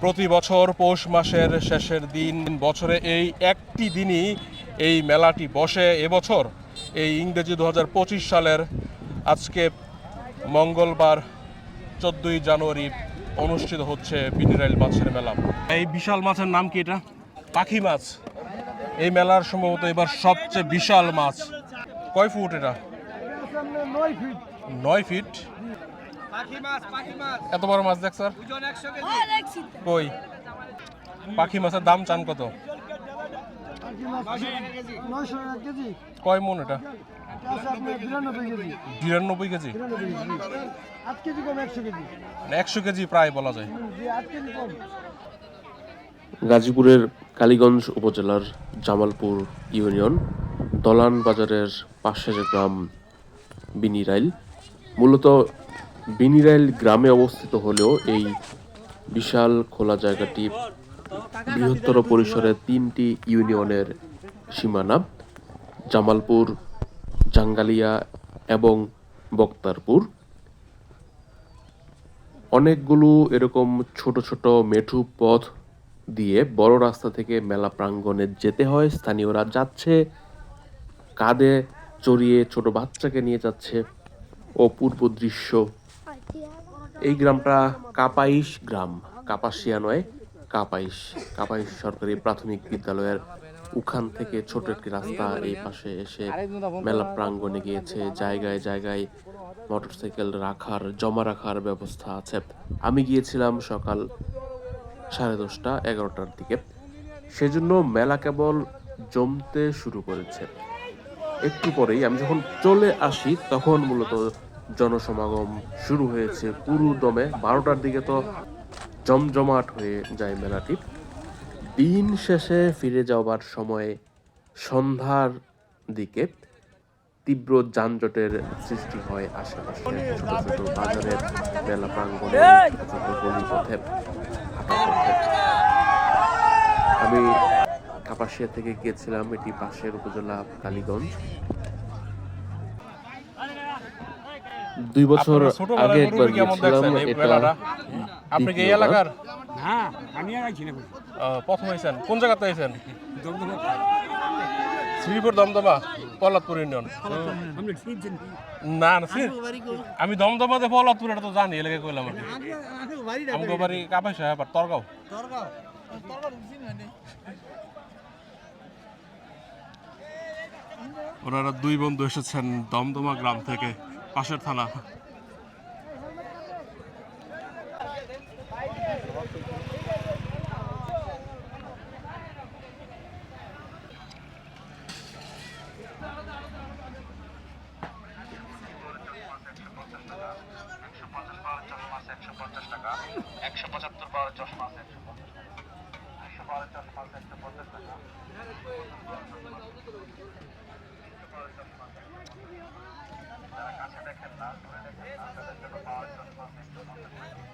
প্রতি বছর পৌষ মাসের শেষের দিন বছরে এই একটি দিনই এই মেলাটি বসে। এবছর এই ইংরেজি দু হাজার পঁচিশ সালের আজকে মঙ্গলবার চোদ্দোই জানুয়ারি অনুষ্ঠিত হচ্ছে বিনিরাইল মাছের মেলা। এই বিশাল মাছের নাম কি এটা? পাখি মাছ। এই মেলার সম্ভবত এবার সবচেয়ে বিশাল মাছ। কয় ফুট এটা? নয় ফিট এত বড় মাছ দেখ স্যার। কেজি। কই? পাখি মাছের দাম চান কত? কয় মন এটা? বিরানব্বই কেজি। কম একশো কেজি। প্রায় বলা যায়। গাজীপুরের কালীগঞ্জ উপজেলার জামালপুর ইউনিয়ন দলান বাজারের পাশের গ্রাম বিনিরাইল মূলত বিনিরাইল গ্রামে অবস্থিত হলেও এই বিশাল খোলা জায়গাটি বৃহত্তর পরিসরে তিনটি ইউনিয়নের সীমানা, জামালপুর, জাঙ্গালিয়া এবং বক্তারপুর। অনেকগুলো এরকম ছোট ছোট মেঠু পথ দিয়ে বড় রাস্তা থেকে মেলা প্রাঙ্গণে যেতে হয়, স্থানীয়রা যাচ্ছে, কাঁধে চড়িয়ে ছোট বাচ্চাকে নিয়ে যাচ্ছে অপূর্ব দৃশ্য এই গ্রামটা কাপাইশ গ্রাম কাপাসিয়া নয় কাপাইশ। কাপাইশ সরকারি প্রাথমিক বিদ্যালয়ের উখান থেকে ছোট একটি রাস্তা এই পাশে এসে মেলা প্রাঙ্গণে গিয়েছে। জায়গায় জায়গায় মোটরসাইকেল রাখার, জমা রাখার ব্যবস্থা আছে। আমি গিয়েছিলাম সকাল সাড়ে দশটা, এগারোটার দিকে। সেজন্য মেলা কেবল জমতে শুরু করেছে। একটু পরেই আমি যখন চলে আসি, তখন মূলত জনসমাগম শুরু হয়েছে পুরো দমে বারোটার দিকে তো জমজমাট হয়ে যায় মেলাটি। দিন শেষে ফিরে যাওয়ার সময় সন্ধ্যার দিকে তীব্র যানজটের সৃষ্টি হয় আশেপাশে। ছোট ছোট বাজারের মেলা প্রাঙ্গণে আমি কাপাসিয়া থেকে গিয়েছিলাম, এটি পাশের উপজেলা কালীগঞ্জ। দুই বছর আগে একবার কেমন গিয়েছিলাম এটা আপনি কি এই এলাকার? হ্যাঁ আমি আর আইছি না প্রথম হয়েছেন। কোন জায়গাতে হয়েছেন? শ্রীপুর দমদমা পল্লাদপুর ইউনিয়ন। না না আমি দমদমাতে পল্লাদপুর এটা তো জানি এলাকা কইলাম আর কি। আমগো বাড়ি কাপাইছে আবার তরগাঁও। ওনারা দুই বন্ধু এসেছেন দমদমা গ্রাম থেকে। পাশের থানা একশো পঁচাত্তর পাওয়ার চশমা আছে একশো পঞ্চাশ টাকা একশো পাওয়ার চশমা আছে একশো পঞ্চাশ টাকা যারা কাছে দেখেন না দূরে দেখেন না তাদের জন্য পাওয়ার চশমা আছে একশো পঞ্চাশ টাকা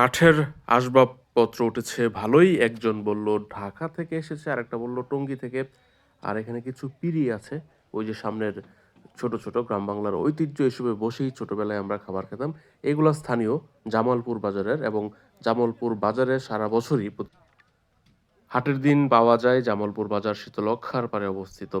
কাঠের আসবাবপত্র উঠেছে, ভালোই। একজন বলল, ঢাকা থেকে এসেছে। আর একটা বলল, টঙ্গী থেকে। আর এখানে কিছু পিড়ি আছে। ওই যে সামনের ছোট ছোট গ্রাম বাংলার ঐতিহ্য হিসেবে বসেই ছোটবেলায় আমরা খাবার খেতাম। এগুলো স্থানীয় জামালপুর বাজারের এবং জামালপুর বাজারে সারা বছরই হাটের দিন পাওয়া যায় জামালপুর বাজার শীতলক্ষার পারে অবস্থিত।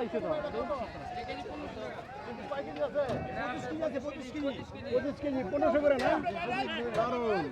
চাইছে তো পঁচিশ কেজি পনেরোশো করে না দারুণ